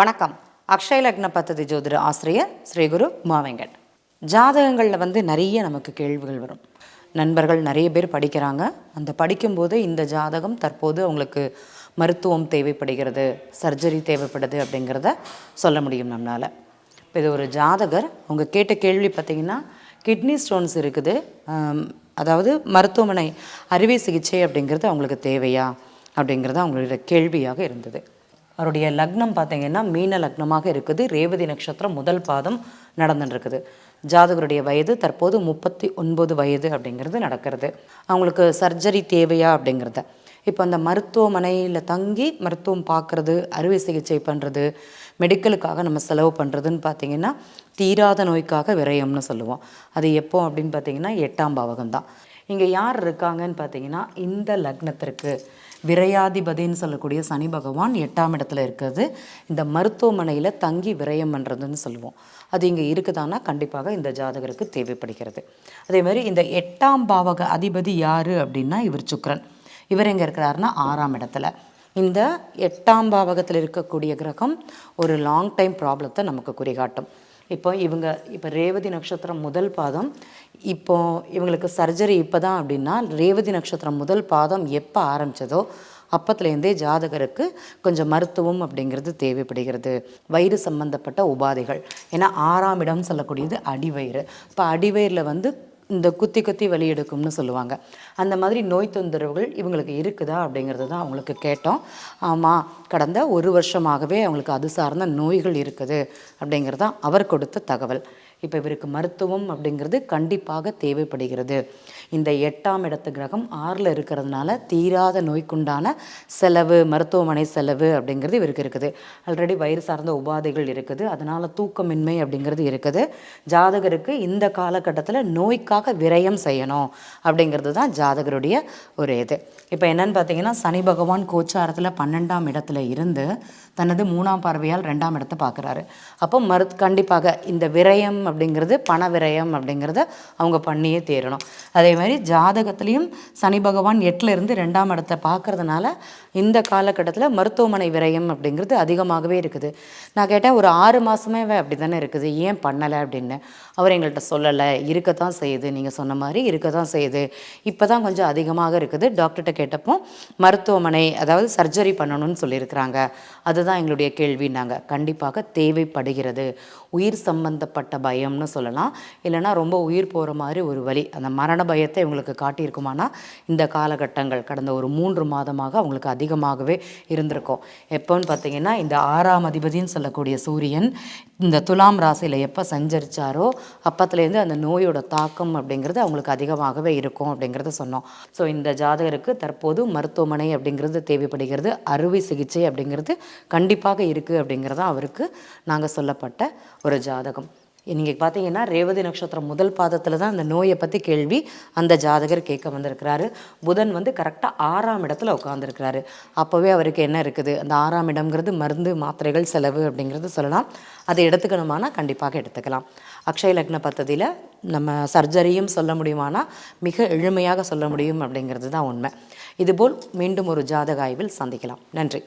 வணக்கம். அக்ஷய லக்ன பத்ததி ஜோதிட ஆசிரியர் ஸ்ரீகுரு உமாவெங்கட் ஜாதகங்களில் வந்து நிறைய நமக்கு கேள்விகள் வரும். நண்பர்கள் நிறைய பேர் படிக்கிறாங்க. அந்த படிக்கும்போது இந்த ஜாதகம் தற்போது அவங்களுக்கு மருத்துவம் தேவைப்படுகிறது சர்ஜரி தேவைப்படுது அப்படிங்கிறத சொல்ல முடியும் நம்மளால். இப்போ இது ஒரு ஜாதகர் அவங்க கேட்ட கேள்வி பார்த்திங்கன்னா கிட்னி ஸ்டோன்ஸ் இருக்குது. அதாவது மருத்துவமனை அறுவை சிகிச்சை அப்படிங்கிறது அவங்களுக்கு தேவையா அப்படிங்கிறது அவங்களோட கேள்வியாக இருந்தது. அவருடைய லக்னம் பார்த்தீங்கன்னா மீன லக்னமாக இருக்குது. ரேவதி நட்சத்திரம் முதல் பாதம் நடந்துட்டுருக்குது ஜாதகருடைய வயது தற்போது முப்பத்தி ஒன்பது வயது அப்படிங்கிறது நடக்கிறது. அவங்களுக்கு சர்ஜரி தேவையா அப்படிங்கிறத. இப்போ அந்த மருத்துவமனையில் தங்கி மருத்துவம் பார்க்குறது அறுவை சிகிச்சை பண்ணுறது மெடிக்கலுக்காக நம்ம செலவு பண்ணுறதுன்னு பார்த்தீங்கன்னா தீராத நோய்க்காக விரயம்னு சொல்லுவோம். அது எப்போ அப்படின்னு பார்த்தீங்கன்னா எட்டாம் பாவகம் தான் இங்கே யார் இருக்காங்கன்னு பார்த்தீங்கன்னா இந்த லக்னத்திற்கு விரையாதிபதின்னு சொல்லக்கூடிய சனி பகவான் எட்டாம் இடத்துல இருக்கிறது. இந்த மருத்துவமனையில் தங்கி விரயம் பண்ணுறதுன்னு சொல்லுவோம். அது இங்கே இருக்குதானா? கண்டிப்பாக இந்த ஜாதகருக்கு தேவைப்படுகிறது. அதே மாதிரி இந்த எட்டாம் பாவக அதிபதி யார் அப்படின்னா இவர் சுக்ரன் இவர் எங்கே இருக்கிறாருன்னா ஆறாம் இடத்துல. இந்த எட்டாம் பாவகத்தில் இருக்கக்கூடிய கிரகம் ஒரு லாங் டைம் ப்ராப்ளத்தை நமக்கு குறிகாட்டும். இப்போ இவங்க இப்போ ரேவதி நட்சத்திரம் முதல் பாதம். இப்போ இவங்களுக்கு சர்ஜரி இப்போ தான் அப்படின்னா ரேவதி நட்சத்திரம் முதல் பாதம் எப்போ ஆரம்பிச்சதோ அப்பத்துலேருந்தே ஜாதகருக்கு கொஞ்சம் மருத்துவம் அப்படிங்கிறது தேவைப்படுகிறது. வயிறு சம்பந்தப்பட்ட உபாதைகள். ஏன்னா ஆறாம் இடம் சொல்லக்கூடியது அடிவயிறு. இப்போ அடிவயிறில் வந்து இந்த குத்தி குத்தி வலி எடுக்கும்னு சொல்லுவாங்க. அந்த மாதிரி நோய் தொந்தரவுகள் இவங்களுக்கு இருக்குதா அப்படிங்கிறது தான் அவங்களுக்கு கேட்டோம். ஆமாம் கடந்த ஒரு வருஷமாகவே அவங்களுக்கு அது சார்ந்த நோய்கள் இருக்குது அப்படிங்கிறது தான் அவர் கொடுத்த தகவல். இப்போ இவருக்கு மருத்துவம் அப்படிங்கிறது கண்டிப்பாக தேவைப்படுகிறது. இந்த எட்டாம் இடத்து கிரகம் ஆறில் இருக்கிறதுனால தீராத நோய்க்குண்டான செலவு மருத்துவமனை செலவு அப்படிங்கிறது இவருக்கு இருக்குது. ஆல்ரெடி வயிறு சார்ந்த உபாதைகள் இருக்குது. அதனால் தூக்கமின்மை அப்படிங்கிறது இருக்குது. ஜாதகருக்கு இந்த காலகட்டத்தில் நோய்க்காக விரயம் செய்யணும் அப்படிங்கிறது தான் ஜாதகருடைய ஒரு இது. இப்போ என்னன்னு பார்த்தீங்கன்னா சனி பகவான் கோச்சாரத்தில் பன்னெண்டாம் இடத்துல இருந்து தனது மூணாம் பார்வையால் ரெண்டாம் இடத்தை பார்க்குறாரு அப்போ மரு கண்டிப்பாக இந்த விரயம் அப்படிங்கிறது பண விரயம் அப்படிங்கிறத அவங்க பண்ணியே தீரணும் அதே மாதிரி ஜாதகத்துலேயும் சனி பகவான் எட்டிலிருந்து ரெண்டாம் இடத்தை பார்க்கறதுனால இந்த காலகட்டத்தில் மருத்துவமனை விரயம் அப்படிங்கிறது அதிகமாகவே இருக்குது. நான் கேட்டேன் ஒரு ஆறு மாதமே அப்படி தானே இருக்குது? ஏன் பண்ணலை அப்படின்னு. அவர் எங்கள்கிட்ட சொல்லலை இருக்கத்தான் செய்யுது நீங்கள் சொன்ன மாதிரி இருக்கத்தான் செய்யுது. இப்போ தான் கொஞ்சம் அதிகமாக இருக்குது. டாக்டர்கிட்ட கேட்டப்போ மருத்துவமனை அதாவது சர்ஜரி பண்ணணும்னு சொல்லியிருக்கிறாங்க. அதுதான் எங்களுடைய கேள்வினாங்க கண்டிப்பாக தேவைப்படுகிறது. உயிர் சம்பந்தப்பட்ட பயம்னு சொல்லலாம். இல்லைன்னா ரொம்ப உயிர் போகிற மாதிரி ஒரு வழி. அந்த மரண பயத்தை இவங்களுக்கு காட்டியிருக்குமானா இந்த காலகட்டங்கள் கடந்த ஒரு மூன்று மாதமாக அவங்களுக்கு அதிகமாகவே இருந்திருக்கும். எப்போன்னு பார்த்தீங்கன்னா இந்த ஆறாம் அதிபதின்னு சொல்லக்கூடிய சூரியன் இந்த துலாம் ராசியில் எப்போ சஞ்சரிச்சாரோ அப்பத்துலேருந்து அந்த நோயோட தாக்கம் அப்படிங்கிறது அவங்களுக்கு அதிகமாகவே இருக்கும் அப்படிங்கிறத சொன்னோம். ஸோ இந்த ஜாதகருக்கு தற்போது மருத்துவமனை அப்படிங்கிறது தேவைப்படுகிறது. அறுவை சிகிச்சை அப்படிங்கிறது கண்டிப்பாக இருக்குது அப்படிங்கிறது அவருக்கு நாங்கள் சொல்லப்பட்ட ஒரு ஜாதகம். நீங்கள் பார்த்தீங்கன்னா ரேவதி நட்சத்திரம் முதல் பாதத்தில் தான் அந்த நோயை பற்றி கேள்வி அந்த ஜாதகர் கேட்க வந்திருக்கிறாரு. புதன் வந்து கரெக்டாக ஆறாம் இடத்துல உட்காந்துருக்கிறாரு அப்போவே அவருக்கு என்ன இருக்குது? அந்த ஆறாம் இடம்ங்கிறது மருந்து மாத்திரைகள் செலவு அப்படிங்கிறது சொல்லலாம். அதை எடுத்துக்கணுமானா கண்டிப்பாக எடுத்துக்கலாம். அக்ஷய லக்ன பத்ததியில் நம்ம சர்ஜரியும் சொல்ல முடியுமானா மிக எளிமையாக சொல்ல முடியும் அப்படிங்கிறது தான் உண்மை. இதுபோல் மீண்டும் ஒரு ஜாதக ஆய்வில் சந்திக்கலாம். நன்றி.